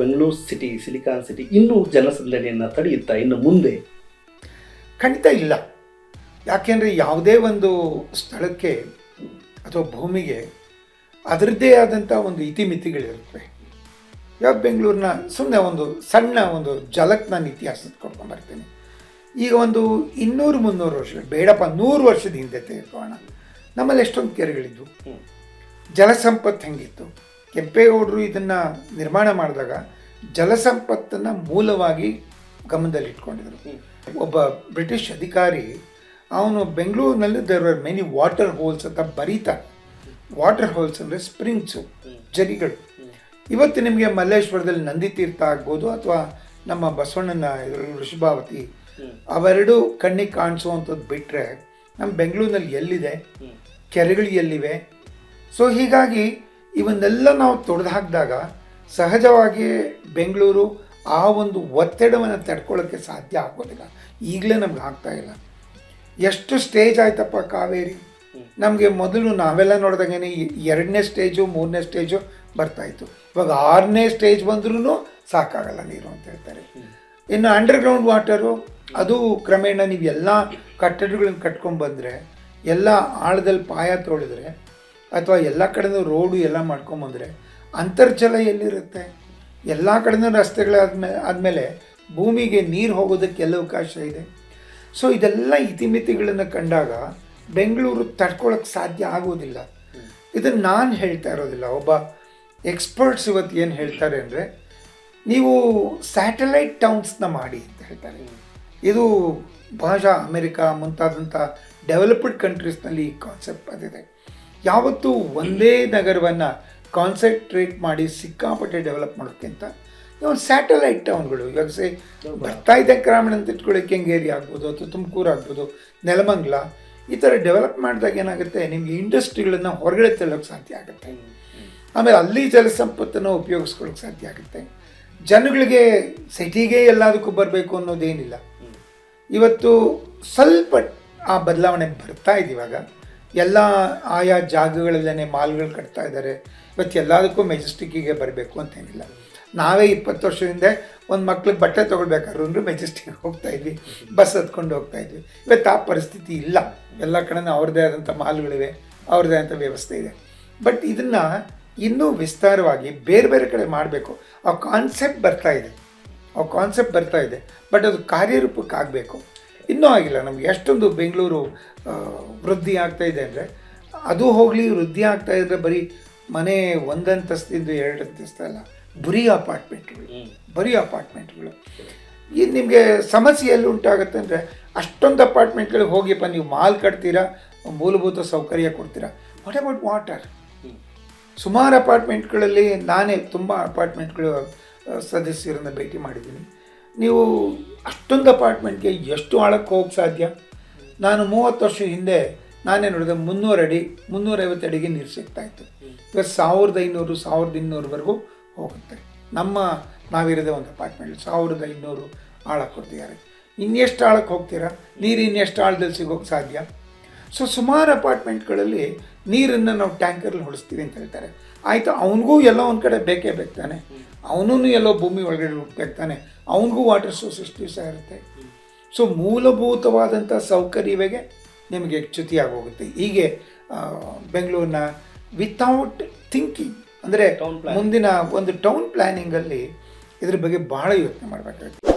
Bengaluru city silicon city ಇನ್ನೂ ಜನಸಂದಣಿಯನ್ನು ತಡೆಯುತ್ತಾ ಇನ್ನು ಮುಂದೆ? ಖಂಡಿತ ಇಲ್ಲ. ಯಾಕೆಂದರೆ ಯಾವುದೇ ಒಂದು ಸ್ಥಳಕ್ಕೆ ಅಥವಾ ಭೂಮಿಗೆ ಅದರದ್ದೇ ಆದಂಥ ಒಂದು ಇತಿಮಿತಿಗಳಿರುತ್ತವೆ ಯಾವ ಬೆಂಗಳೂರಿನ ಸುಮ್ಮನೆ ಒಂದು ಸಣ್ಣ ಒಂದು ಜಲಕ್ ನಾನು ಇತಿಹಾಸದ ಬರ್ತೇನೆ. ಈಗ ಒಂದು ಇನ್ನೂರು ಮುನ್ನೂರು ವರ್ಷ ಬೇಡಪ್ಪ ನೂರು ವರ್ಷದ ಹಿಂದೆ ತೆಗೆದುಕೋಣ ನಮ್ಮಲ್ಲಿ ಎಷ್ಟೊಂದು ಕೆರೆಗಳಿದ್ವು. ಜಲಸಂಪತ್ತು ಹೆಂಗಿತ್ತು? ಕೆಂಪೇಗೌಡರು ಇದನ್ನು ನಿರ್ಮಾಣ ಮಾಡಿದಾಗ ಜಲಸಂಪತ್ತನ್ನು ಮೂಲವಾಗಿ ಗಮನದಲ್ಲಿಟ್ಕೊಂಡಿದ್ರು. ಒಬ್ಬ ಬ್ರಿಟಿಷ್ ಅಧಿಕಾರಿ, ಅವನು ಬೆಂಗಳೂರಿನಲ್ಲಿ there are many water holes ಅಂತ ಬರೀತಾ ವಾಟರ್ ಹೋಲ್ಸ್ ಅಂದರೆ ಸ್ಪ್ರಿಂಗ್ಸು ಜರಿಗಳು. ಇವತ್ತು ನಿಮಗೆ ಮಲ್ಲೇಶ್ವರದಲ್ಲಿ ನಂದಿ ತೀರ್ಥ ಆಗ್ಬೋದು ಅಥವಾ ನಮ್ಮ ಬಸವಣ್ಣನ ಋಷಭಾವತಿ ವೃಷಭಾವತಿ ಅವೆರಡು ಕಣ್ಣಿಗೆ ಕಾಣಿಸುವಂಥದ್ದು ಬಿಟ್ಟರೆ ನಮ್ಮ ಬೆಂಗಳೂರಿನಲ್ಲಿ ಎಲ್ಲಿದೆ? ಕೆರೆಗಳು ಎಲ್ಲಿವೆ? ಸೊ ಹೀಗಾಗಿ ಇವನ್ನೆಲ್ಲ ನಾವು ತೊಡೆದು ಹಾಕಿದಾಗ ಸಹಜವಾಗಿ ಬೆಂಗಳೂರು ಆ ಒಂದು ಒತ್ತಡವನ್ನು ತಡ್ಕೊಳ್ಳೋಕ್ಕೆ ಸಾಧ್ಯ ಆಗೋದಿಲ್ಲ. ಈಗಲೇ ನಮ್ಗೆ ಆಗ್ತಾ ಇಲ್ಲ. ಎಷ್ಟು ಸ್ಟೇಜ್ ಆಯ್ತಪ್ಪ ಕಾವೇರಿ? ನಮಗೆ ಮೊದಲು ನಾವೆಲ್ಲ ನೋಡಿದಾಗೇನೆ ಎರಡನೇ ಸ್ಟೇಜು, ಮೂರನೇ ಸ್ಟೇಜು ಬರ್ತಾಯಿತ್ತು ಇವಾಗ ಆರನೇ ಸ್ಟೇಜ್ ಬಂದ್ರೂ ಸಾಕಾಗಲ್ಲ ನೀರು ಅಂತ ಹೇಳ್ತಾರೆ. ಇನ್ನು ಅಂಡರ್ಗ್ರೌಂಡ್ ವಾಟರು, ಅದು ಕ್ರಮೇಣ ನೀವು ಎಲ್ಲ ಕಟ್ಟಡಗಳನ್ನ ಕಟ್ಕೊಂಡು ಬಂದರೆ, ಎಲ್ಲ ಆಳದಲ್ಲಿ ಪಾಯ ತೊಳೆದ್ರೆ ಅಥವಾ ಎಲ್ಲ ಕಡೆನೂ ರೋಡು ಎಲ್ಲ ಮಾಡ್ಕೊಂಬಂದರೆ ಅಂತರ್ಜಲ ಎಲ್ಲಿರುತ್ತೆ? ಎಲ್ಲ ಕಡೆನೂ ರಸ್ತೆಗಳಾದ್ಮೇಲೆ ಆದಮೇಲೆ ಭೂಮಿಗೆ ನೀರು ಹೋಗೋದಕ್ಕೆ ಎಲ್ಲ ಅವಕಾಶ ಇದೆ? ಸೊ ಇದೆಲ್ಲ ಇತಿಮಿತಿಗಳನ್ನು ಕಂಡಾಗ ಬೆಂಗಳೂರು ತಡ್ಕೊಳಕ್ಕೆ ಸಾಧ್ಯ ಆಗೋದಿಲ್ಲ. ಇದನ್ನು ನಾನು ಹೇಳ್ತಾ ಇರೋದಿಲ್ಲ. ಒಬ್ಬ ಎಕ್ಸ್ಪರ್ಟ್ಸ್ ಇವತ್ತು ಏನು ಹೇಳ್ತಾರೆ ಅಂದರೆ ನೀವು ಸ್ಯಾಟಲೈಟ್ ಟೌನ್ಸ್ನ ಮಾಡಿ ಅಂತ ಹೇಳ್ತಾರೆ. ಇದು ಭಾಷಾ ಅಮೆರಿಕ ಮುಂತಾದಂಥ ಡೆವಲಪ್ಡ್ ಕಂಟ್ರೀಸ್ನಲ್ಲಿ ಈ ಕಾನ್ಸೆಪ್ಟ್ ಬಂದಿದೆ ಯಾವತ್ತೂ ಒಂದೇ ನಗರವನ್ನು ಕಾನ್ಸಂಟ್ರೇಟ್ ಮಾಡಿ ಸಿಕ್ಕಾಪಟ್ಟೆ ಡೆವಲಪ್ ಮಾಡೋಕ್ಕಿಂತ ಒಂದು ಸ್ಯಾಟಲೈಟ್ ಟೌನ್ಗಳು ಇವಾಗ ಸೇ ಬರ್ತಾ ಇದೆ ಗ್ರಾಮೀಣ ಅಂತ ಇಟ್ಕೊಳ್ಳಿ ಕೆಂಗೇರಿ ಆಗ್ಬೋದು, ಅಥವಾ ತುಮಕೂರು ಆಗ್ಬೋದು, ನೆಲಮಂಗ್ಲ, ಈ ಥರ ಡೆವಲಪ್ ಮಾಡಿದಾಗ ಏನಾಗುತ್ತೆ, ನಿಮಗೆ ಇಂಡಸ್ಟ್ರಿಗಳನ್ನು ಹೊರಗಡೆ ತಳ್ಳೋಕ್ಕೆ ಸಾಧ್ಯ ಆಗುತ್ತೆ. ಆಮೇಲೆ ಅಲ್ಲಿ ಜಲಸಂಪತ್ತನ್ನು ಉಪಯೋಗಿಸ್ಕೊಳ್ಳೋಕೆ ಸಾಧ್ಯ ಆಗುತ್ತೆ. ಜನಗಳಿಗೆ ಸಿಟಿಗೆ ಎಲ್ಲದಕ್ಕೂ ಬರಬೇಕು ಅನ್ನೋದೇನಿಲ್ಲ. ಇವತ್ತು ಸ್ವಲ್ಪ ಆ ಬದಲಾವಣೆ ಬರ್ತಾ ಇದೆ ಇವಾಗ. ಎಲ್ಲ ಆಯಾ ಜಾಗಗಳಲ್ಲೇ ಮಾಲ್ಗಳು ಕಟ್ತಾ ಇದ್ದಾರೆ. ಇವತ್ತು ಎಲ್ಲದಕ್ಕೂ ಮೆಜೆಸ್ಟಿಕ್ಕಿಗೆ ಬರಬೇಕು ಅಂತೇನಿಲ್ಲ ನಾವೇ ಇಪ್ಪತ್ತು ಹಿಂದೆ ಒಂದು ಮಕ್ಳಿಗೆ ಬಟ್ಟೆ ತೊಗೊಳ್ಬೇಕಾದ್ರು ಮೆಜೆಸ್ಟಿಕ್ ಹೋಗ್ತಾ ಇದ್ವಿ. ಬಸ್ ಹತ್ಕೊಂಡು ಹೋಗ್ತಾ ಇದ್ವಿ. ಇವತ್ತು ಆ ಪರಿಸ್ಥಿತಿ ಇಲ್ಲ. ಎಲ್ಲ ಕಡೆನೂ ಅವ್ರದ್ದೇ ಆದಂಥ ಮಾಲ್ಗಳಿವೆ. ಅವ್ರದ್ದೇ ಆದಂಥ ವ್ಯವಸ್ಥೆ ಇದೆ. ಬಟ್ ಇದನ್ನು ಇನ್ನೂ ವಿಸ್ತಾರವಾಗಿ ಬೇರೆ ಬೇರೆ ಕಡೆ ಮಾಡಬೇಕು. ಆ ಕಾನ್ಸೆಪ್ಟ್ ಬರ್ತಾ ಇದೆ. ಆ ಕಾನ್ಸೆಪ್ಟ್ ಬರ್ತಾ ಇದೆ. ಬಟ್ ಅದು ಕಾರ್ಯರೂಪಕ್ಕೆ ಆಗಬೇಕು ಇನ್ನೂ ಆಗಿಲ್ಲ. ನಮ್ಗೆ ಎಷ್ಟೊಂದು ಬೆಂಗಳೂರು ವೃದ್ಧಿ ಆಗ್ತಾ ಇದೆ ಅಂದರೆ ಅದು ಹೋಗಲಿ ವೃದ್ಧಿ ಆಗ್ತಾ ಇದ್ರೆ ಬರೀ ಮನೆ ಒಂದಂತಸ್ತಿಂದು ಎರಡು ಅಂತಸ್ತಲ್ಲ ಬರೀ ಅಪಾರ್ಟ್ಮೆಂಟ್ಗಳು ಬರೀ ಅಪಾರ್ಟ್ಮೆಂಟ್ಗಳು. ಇದು ನಿಮಗೆ ಸಮಸ್ಯೆ ಎಲ್ಲಿ ಉಂಟಾಗುತ್ತೆ ಅಂದರೆ ಅಷ್ಟೊಂದು ಅಪಾರ್ಟ್ಮೆಂಟ್ಗಳಿಗೆ ಹೋಗಿಪ್ಪ ನೀವು ಮಾಲ್ ಕಟ್ತೀರಾ ಮೂಲಭೂತ ಸೌಕರ್ಯ ಕೊಡ್ತೀರಾ? ವಾಟ್ ಅಬೌಟ್ ವಾಟರ್ ಸುಮಾರು ಅಪಾರ್ಟ್ಮೆಂಟ್ಗಳಲ್ಲಿ ನಾನೇ ತುಂಬ ಅಪಾರ್ಟ್ಮೆಂಟ್ಗಳು ಸದಸ್ಯರನ್ನು ಭೇಟಿ ಮಾಡಿದ್ದೀನಿ. ನೀವು ಅಷ್ಟೊಂದು ಅಪಾರ್ಟ್ಮೆಂಟ್ಗೆ ಎಷ್ಟು ಆಳಕ್ಕೆ ಹೋಗಕ್ಕೆ ಸಾಧ್ಯ? ನಾನು ಮೂವತ್ತು ವರ್ಷ ಹಿಂದೆ ನಾನೇ ನೋಡಿದೆ ಮುನ್ನೂರು ಅಡಿ ಮುನ್ನೂರೈವತ್ತು ಅಡಿಗೆ ನೀರು ಸಿಗ್ತಾ ಇತ್ತು. ಇವಾಗ ಸಾವಿರದ ಐನೂರು, ಸಾವಿರದ ಇನ್ನೂರವರೆಗೂ ಹೋಗುತ್ತೆ. ನಮ್ಮ ನಾವಿರೋದೇ ಒಂದು ಅಪಾರ್ಟ್ಮೆಂಟ್, ಸಾವಿರದ ಐನೂರು ಆಳಕ್ಕೆ ಕೊಡ್ತಿದ್ದಾರೆ. ಇನ್ನೆಷ್ಟು ಆಳಕ್ಕೆ ಹೋಗ್ತೀರಾ? ನೀರು ಇನ್ನೆಷ್ಟು ಆಳದಲ್ಲಿ ಸಿಗೋಕ್ಕೆ ಸಾಧ್ಯ? ಸೊ ಸುಮಾರು ಅಪಾರ್ಟ್ಮೆಂಟ್ಗಳಲ್ಲಿ ನೀರನ್ನು ನಾವು ಟ್ಯಾಂಕರ್ಲಿ ಹೊಡಿಸ್ತೀವಿ ಅಂತ ಹೇಳ್ತಾರೆ. ಆಯಿತು ಅವನಿಗೂ ಎಲ್ಲೋ ಒಂದು ಕಡೆ ಬೇಕೇ ಬೇಕು ತಾನೆ. ಅವನೂ ಎಲ್ಲೋ ಭೂಮಿ ಒಳಗಡೆ ಹುಟ್ಟಬೇಕಾನೆ ಅವನಿಗೂ ವಾಟರ್ ಸೋರ್ಸಸ್ ದಿವಸ ಇರುತ್ತೆ. ಸೊ ಮೂಲಭೂತವಾದಂಥ ಸೌಕರ್ಯವೇ ನಿಮಗೆ ಚ್ಯುತಿಯಾಗಿ ಹೋಗುತ್ತೆ ಹೀಗೆ ಬೆಂಗಳೂರಿನ ವಿತೌಟ್ ಥಿಂಕಿಂಗ್ ಅಂದರೆ. ಮುಂದಿನ ಒಂದು ಟೌನ್ ಪ್ಲ್ಯಾನಿಂಗಲ್ಲಿ ಇದ್ರ ಬಗ್ಗೆ ಭಾಳ ಯೋಚನೆ ಮಾಡಬೇಕಾಗುತ್ತೆ.